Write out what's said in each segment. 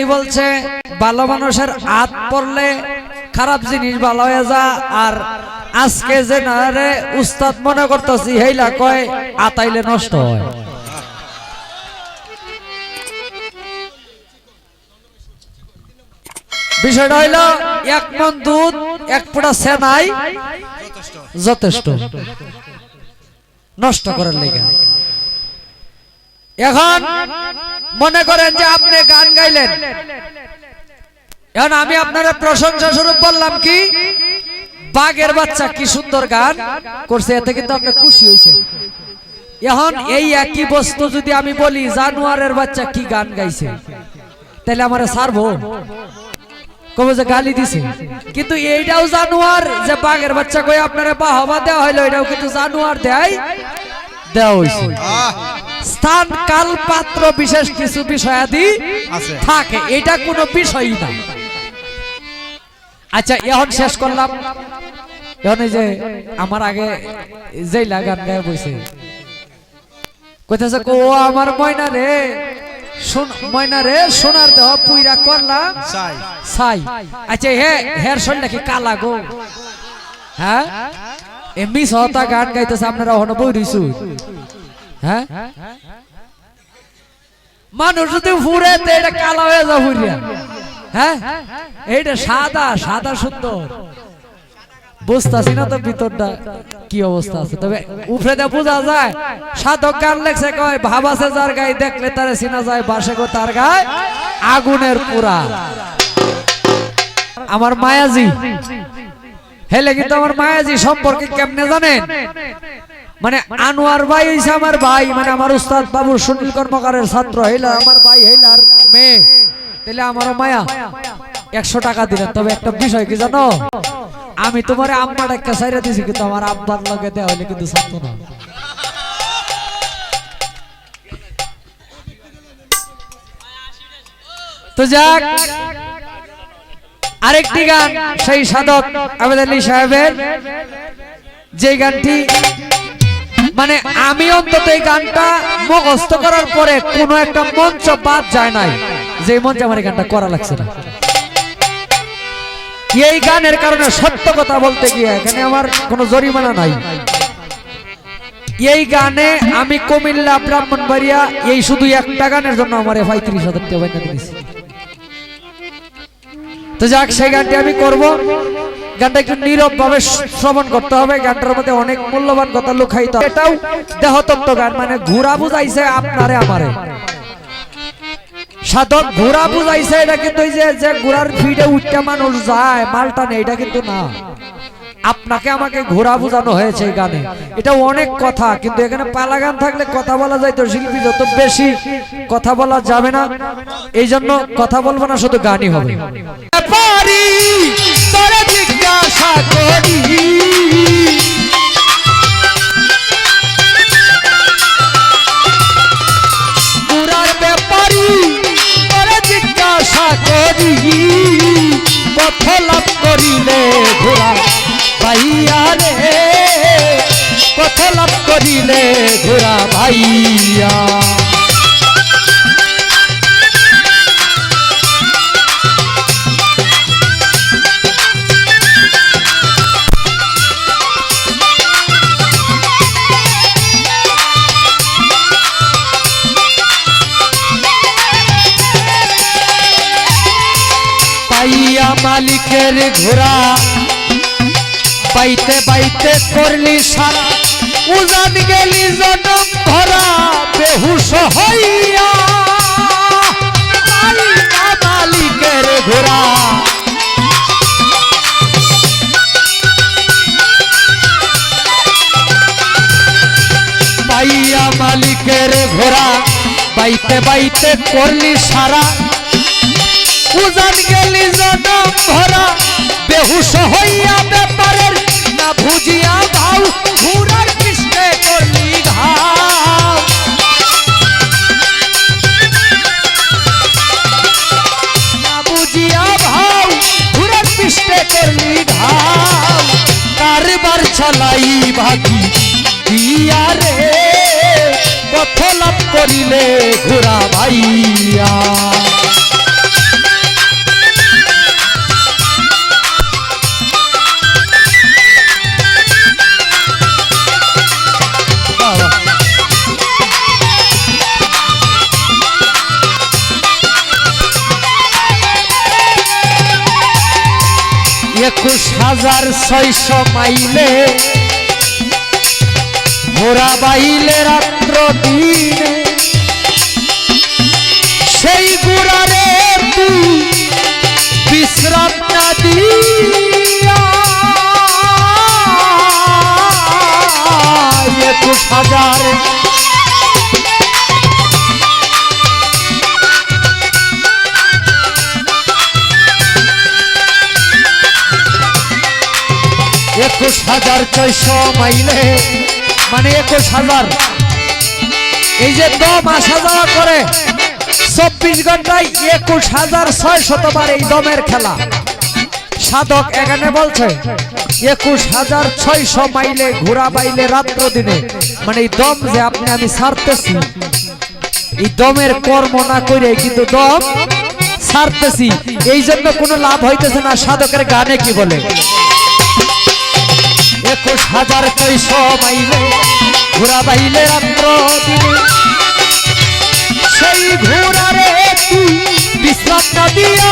উনি বলছে, ভালো মানুষের হাত পড়লে খারাপ জিনিস ভালো হয়ে যা। আর আজকে যে না রে, উস্তাদ মনে করতেছি, হেইলা কয়, আতাইলে নষ্ট হয়। বিষয়টা হইল, এক মন দুধ, এক পোড়া সেনাই যথেষ্ট। নষ্ট করার লেগে। এখন মনে করেন যে আপনি গান গাইলেন। এখন আমি আপনার প্রশংসা স্বরূপ বললাম কি? বাঘের বাচ্চা কি সুন্দর গান করছে, এতে কিন্তু আপনি খুশি হয়েছে এখন এই একই বস্তু যদি আমি বলি, জানুয়ারের বাচ্চা কি গান গাইছে? তাহলে আমার সারবো কবে যে গালি দিছে। কিন্তু এইটাও জানুয়ার, যে বাঘের বাচ্চা কই আপনারা বাহবা দেওয়া হইল, এটাও কিন্তু জানুয়ার দেয় দেওয়া হইছে। স্থান কাল পাত্র বিশেষ কিছু বিষয়াদি থাকে। এটা কোনো বিষয়ই না। আচ্ছা এখন শেষ করলাম। এখন এই যে আমার আগে যেই লাগান গায়ে বইছে। কইতেছে কো আমার ময়না রে ময়না রে সোনার দেহ পুইরা করলাম সাই। আচ্ছা হে হের শরীর নাকি কালা গো? হ্যাঁ? এমনি সহতা গান গাইতেছে আপনারা হন বই হ্যাঁ? মানুষ যদি ফুরে এটা কালা হয়ে যা ফুরিয়া। হ্যাঁ? এইটা সাদা সাদা সুন্দর। বুঝতাছি না তো ভিতরটা কি অবস্থা আছে। তবে উপরে দিয়ে বোঝা যায়। সাধক গান লেখছে কয় ভাব আছে যার গায়ে দেখলে তারে চিনা যায় বাসে গো তার গায়ে আগুনের পুরা। আমার মায়াজি। হেলে কিন্তু আমার মায়াজি সম্পর্কে কেমনে জানেন? মানে আনোয়ার ভাই হইছে আমার ভাই মানে আমার উস্তাদ বাবু সুনীল কর্মকারের ছাত্র হেলা আমার ভাই হেলার মেয়ে। তাহলে আমারও মায়া। একশো টাকা দিলেন তবে একটা বিষয় কি জানো? আমি তোমার আম্মার একটা সাইরা দিছি কিন্তু আমার আব্বার লগে দেওয়া হলে কিন্তু ছাত্র না। তো যাক আরেকটি গান সেই সাধক আবেদ আলী সাহেবের। যে গানটি মানে আমি অন্তত এই গানটা মুখস্থ করার পরে কোনো একটা মঞ্চ বাদ যায় নাই। যে মঞ্চে আমার এই গানটা করা লাগছে না। এই গানের কারণে সত্য কথা বলতে গিয়ে এখানে আমার কোনো জরিমানা নাই। এই গানে আমি কুমিল্লা ব্রাহ্মণবাড়িয়া এই শুধু একটা গানের জন্য আমার পঁয়ত্রিশ হাজার টাকা দিয়েছি। তো যাক সেই গানটি আমি করব। গানটা একটু নীরব ভাবে শ্রবণ করতে হবে। গানটার মধ্যে অনেক মূল্যবান কথা লুকাইতে। এটাও দেহতত্ত্ব গান মানে ঘোরা বুঝাইছে আপনারে আমারে। সাধক ঘোরা বুঝাইছে, এটা কিন্তু যে যে ঘোড়ার ফিডে উঠতে মানুষ যায়, মালটা নেই, এটা কিন্তু না। আপনাকে আমাকে ঘোরা বোঝানো হয়েছে এই গানে। এটা অনেক কথা, কিন্তু এখানে পালা গান থাকলে কথা বলা যায় তো, শিল্পী যত বেশি কথা বলা যাবে না, এই জন্য কথা বলব না, শুধু গানই হবে। জিজ্ঞাসা করি। পুরার ব্যাপারি তোরে জিজ্ঞাসা করি। পথ লাভ করিলে ঘোরা ভাইয়া রে, পথ লাভ ভাইয়া। মালিকের ঘোড়া। বাইতে বাইতে করলি সারা। উজান গেলি জনম ধরা। বেহুশ হইয়া। মালিকের ঘোড়া। পাইয়া মালিকের ঘোড়া। বাইতে বাইতে করলি সারা। উজান গেলি জনম ভরা, বেহুশ হইয়া ব্যাপারের না ভুজিয়া ভাও, ঘুরার কৃষ্ণে করলি ঘাও। না বুঝিয়া ভাও, ঘুরার কৃষ্ণে করলি ঘাও। কারবার চালাই ভাগি ভাইয়া। হাজার ছয়শো মাইলে। ঘোরা বাইলে রাত্র দিনে একুশ হাজার ছয়শো মাইলে মানে একুশ হাজার। এই যে দম আসা যাওয়া করে, চব্বিশ ঘন্টায় একুশ হাজার ছয় শতবার এই দমের খেলা। সাধক এখানে বলছে, একুশ হাজার ছয়শো মাইলে ঘোরা বাইলে রাত্র দিনে মানে এই দম যে আপনি আমি ছাড়তেছি এই দমের কর্ম না করে কিন্তু দম ছাড়তেছি এই জন্য কোনো লাভ হইতেছে না, সাধকের গানে কি বলে? একুশ হাজার ছয়শো মাইলে ঘোরা বাইলে রাত্র দিনে সেই ঘোড়ারে তুই বিশ্রাম দিয়া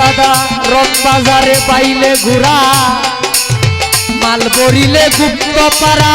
দাদা রং বাজারে পাইলে ঘুরা মাল বরিলে গুপ্ত পারা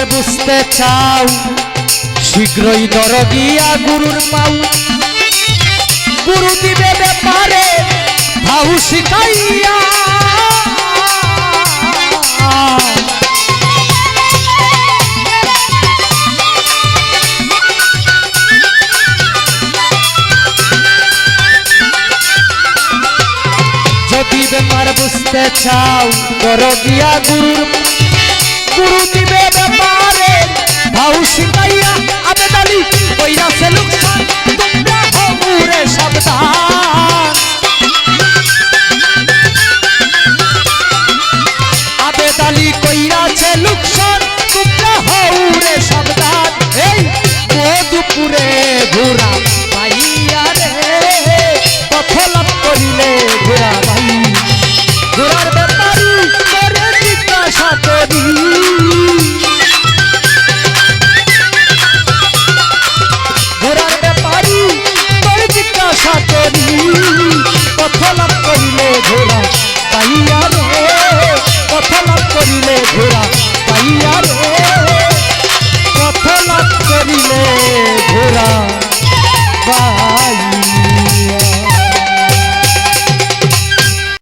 ব্যাপার বুঝতে চাও, শীঘ্রই দর গিয়া গুরুর পাও। গুরু দিবে ব্যাপারে ভাউ শিখাইয়া। যদি ব্যাপার বুঝতে চাও দর গিয়া গুরুর আশা করি